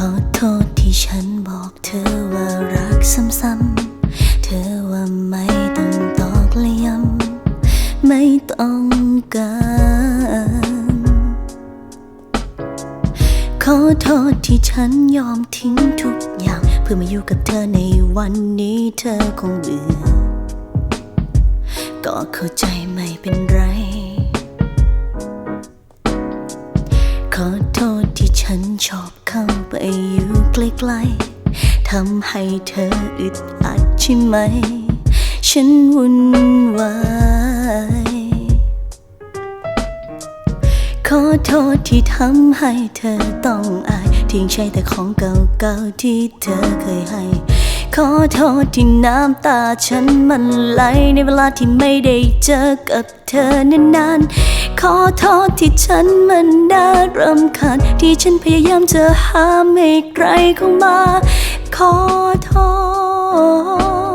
ขอโทษที่ฉันบอกเธอว่ารักซ้ำๆ เธอว่าไม่ต้องตอกและย้ำไม่ต้องการ ขอโทษที่ฉันยอมทิ้งทุกอย่าง เพื่อมาอยู่กับเธอในวันนี้เธอคงเบื่อ ก็เข้าใจไม่เป็นไร ฉันชอบเข้าไปอยู่ใกล้ๆทำให้เธออึดอัดใช่ไหม ฉันวุ่นวายขอโทษที่ทำให้เธอต้องอาย ทิ้งใช้แต่ของเก่าๆที่เธอเคยให้ ขอโทษที่น้ำตาฉันมันไหลในเวลาที่ไม่ได้เจอกับเธอนานๆ ขอโทษที่ฉันมันน่ารำคาญที่ฉันพยายามจะห้ามให้ใครเข้ามา ขอโท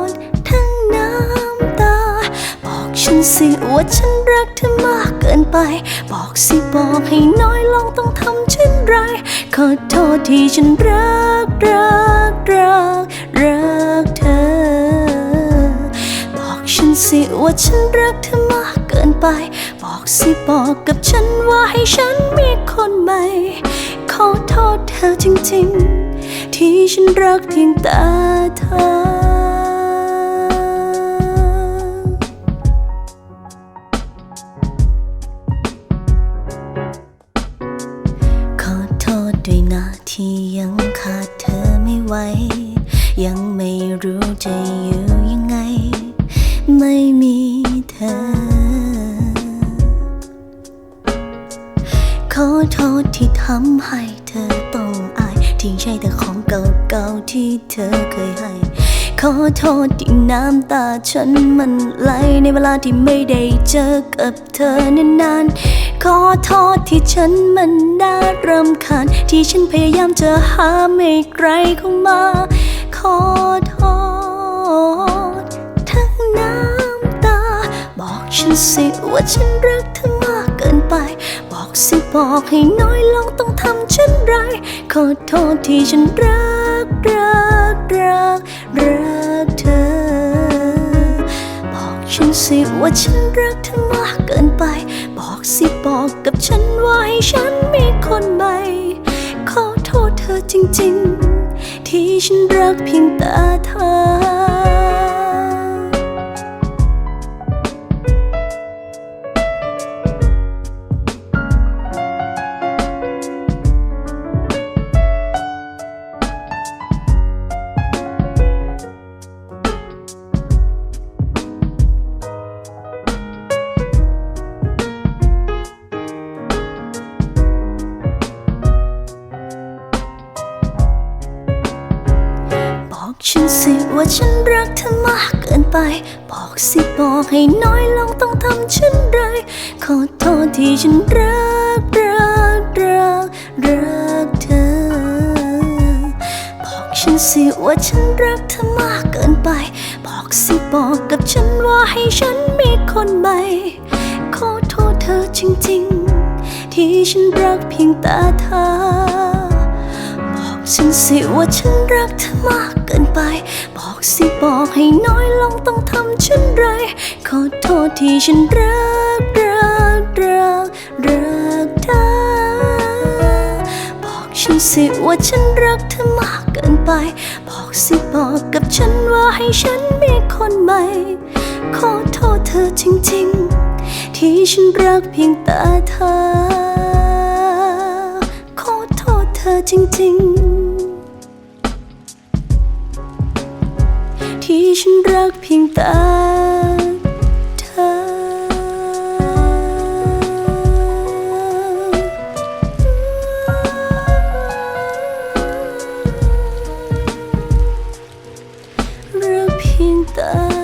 ษ ทั้งน้ำตา บอกฉันสิว่าฉันรักเธอมากเกินไป บอกสิบอกให้น้อยลองต้องทำเช่นไร ขอโทษที่ฉันรักรักรักรักเธอ บอกฉันสิว่าฉันรักเธอมาก กินไป บอกสิบอกกับฉันว่าให้ฉันมีคนใหม่ ขอโทษเธอจริงๆ ที่ฉันรักเพียงแต่เธอขอโทษด้วยนะที่ยังขาดเธอไม่ไหว ยังไม่รู้จะอยู่ยังไง ไม่ ของเก่าๆที่เธอเคยให้ ขอโทษที่น้ำตาฉันมันไหลในเวลาที่ไม่ได้เจอกับเธอนานๆ ขอโทษที่ฉันมันน่ารำคาญที่ฉันพยายามจะห้ามให้ใครเข้ามา ขอโทษ ทั้งน้ำตา บอกฉันสิว่าฉันรักเธอมากเกินไป สิบอกให้น้อยลงต้องทำเช่นไร ขอโทษที่ฉันรัก รัก รัก รักเธอ บอกฉันสิว่าฉันรักเธอมากเกินไป บอกสิบอกกับฉันว่าให้ฉันมีคนใหม่ ขอโทษเธอจริง ๆ ที่ฉันรักเพียงแต่เธอ สิว่าฉันรักเธอมากเกินไป บอกสิบอกให้น้อยลงต้องทำเช่นไร ขอโทษที่ฉันรักรักรักรักเธอ บอกฉันสิว่าฉันรักเธอมากเกินไป บอกสิบอกกับฉันว่าให้ฉันมีคนใหม่ ขอโทษเธอจริงๆ ที่ฉันรักเพียงแต่เธอ บอกฉันสิว่าฉันรักเธอมากเกินไป บอกสิบอกให้น้อยลงต้องทำเช่นไร ขอโทษที่ฉันรักรักรักรักเธอบอกฉันสิว่าฉันรักเธอมากเกินไป บอกสิบอกกับฉันว่าให้ฉันมีคนใหม่ ขอโทษเธอจริงๆ ที่ฉันรักเพียงแต่เธอขอโทษเธอจริงๆ ฉันรักเพียงแต่เธอ รักเพียงแต่